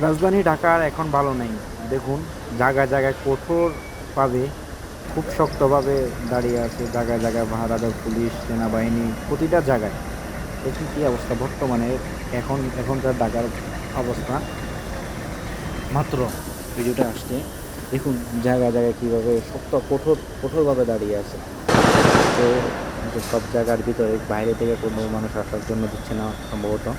রাজধানী ঢাকার এখন ভালো নেই। দেখুন, জায়গায় জায়গায় কঠোরভাবে খুব শক্তভাবে দাঁড়িয়ে আছে জায়গায় জায়গায় ভাড়াদার পুলিশ, সেনাবাহিনী, প্রতিটা জায়গায়। দেখুন কী অবস্থা বর্তমানে, এখন, এখনকার ঢাকার অবস্থা। মাত্র ভিডিওটা আসছে। দেখুন জায়গায় জায়গায় কীভাবে শক্ত, কঠোর, কঠোরভাবে দাঁড়িয়ে আছে। তো, সব জায়গার ভিতরে বাইরে থেকে কোনো মানুষ আসার জন্য দিচ্ছে না, সম্ভবত।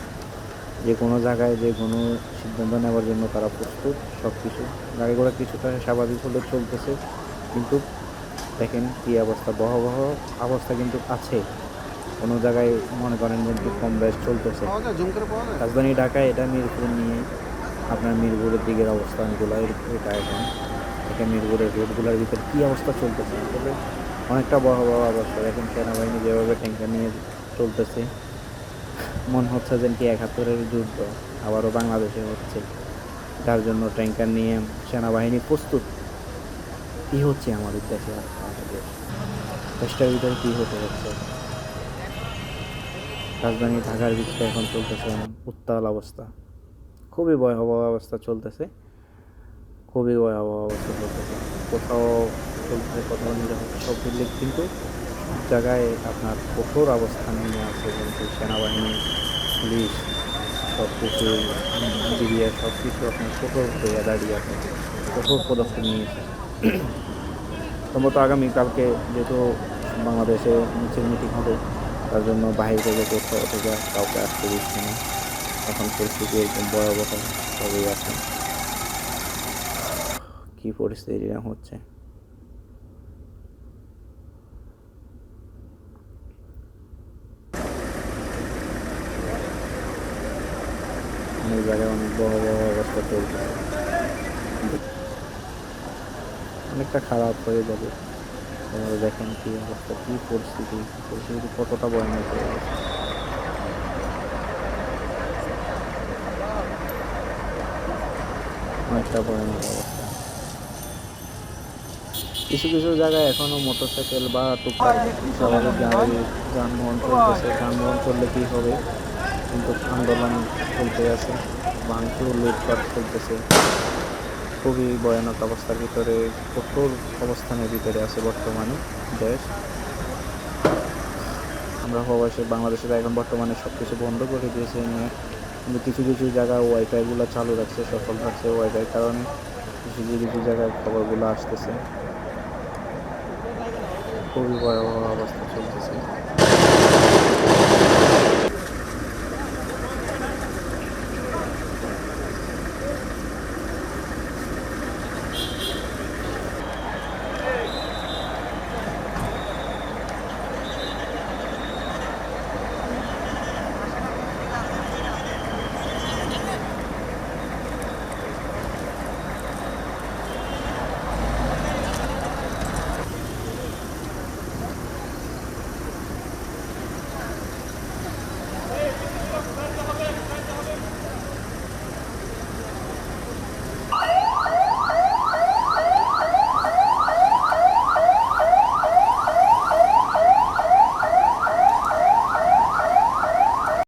যে কোনো জায়গায় যে কোনো সিদ্ধান্ত নেওয়ার জন্য তারা প্রস্তুত সব কিছু। গাড়ি ঘোড়া কিছুটা স্বাভাবিক হলে চলতেছে কিন্তু দেখেন কী অবস্থা। ভয়াবহ অবস্থা কিন্তু আছে। কোনো জায়গায় মনে করেন কিন্তু কম বেশ চলতেছে। রাজধানী ঢাকায় এটা মিরপুর নিয়ে আপনার মিরপুরের দিকের অবস্থানগুলো এটা এখন। এটা মিরপুরের রোডগুলোর ভিতরে কী অবস্থা চলতেছে? অনেকটা ভয়াবহ অবস্থা। এখন সেনাবাহিনী যেভাবে ট্যাঙ্কার নিয়ে চলতেছে মনে হচ্ছে যেন কি একাত্তরের যুদ্ধ, আবারও বাংলাদেশে হচ্ছে। যার জন্য ট্যাঙ্কার নিয়ে সেনাবাহিনী প্রস্তুত। কী হচ্ছে আমাদের দেশে? আমাদের দেশ দেশটার ভিতরে কী হতে হচ্ছে? রাজধানী ঢাকার ভিতরে এখন চলতেছে উত্তাল অবস্থা। খুবই ভয়াবহ অবস্থা চলতেছে। খুবই ভয়াবহ অবস্থা চলতেছে। কোথাও চলতেছে, কোথাও নিরাপত্তা সব কিন্তু জায়গায় আপনার কঠোর অবস্থান নিয়ে আছে যেমন সেনাবাহিনী, পুলিশ সব কিছু মিডিয়া সব কিছু আপনার কঠোর হয়ে দাঁড়িয়ে আছে, কঠোর পদক্ষেপ নিয়েছে সম্ভবত আগামীকালকে যেহেতু বাংলাদেশে নিচের মিটিং হবে, তার জন্য বাইরে থেকে কোথাও থেকে কাউকে আসতে দিচ্ছে না। এখন পরিস্থিতি একদম ভয়াবহ সবই আছে। কী পরিস্থিতি হচ্ছে। জায়গায় অনেক বড় বড় অবস্থা চলছে। অনেকটা খারাপ হয়ে যাবে। দেখেন কি অবস্থা, কি পরিস্থিতি পরিস্থিতি কতটা ভয়ানক হয়ে অনেকটা ভয়ানক অবস্থা। কিছু কিছু জায়গায় এখনও মোটরসাইকেল বা টুকটাক যানবাহন চলতেছে। যানবাহন চললে কী হবে? কিন্তু আন্দোলন চলতে আছে ভাঙচুর লুটপাট চলতেছে। খুবই ভয়ানক অবস্থার ভিতরে কঠোর অবস্থানের ভিতরে আছে বর্তমানে দেশ। আমরা প্রবাসী বাংলাদেশে তো এখন বর্তমানে সব কিছু বন্ধ করে দিয়েছে কিন্তু কিছু কিছু জায়গায় ওয়াইফাইগুলো চালু রাখছে, সফল থাকছে ওয়াইফাই কারণে। কিছু কিছু জায়গায় খবরগুলো আসতেছে। খুবই ভয়াবহ অবস্থা চলতেছে।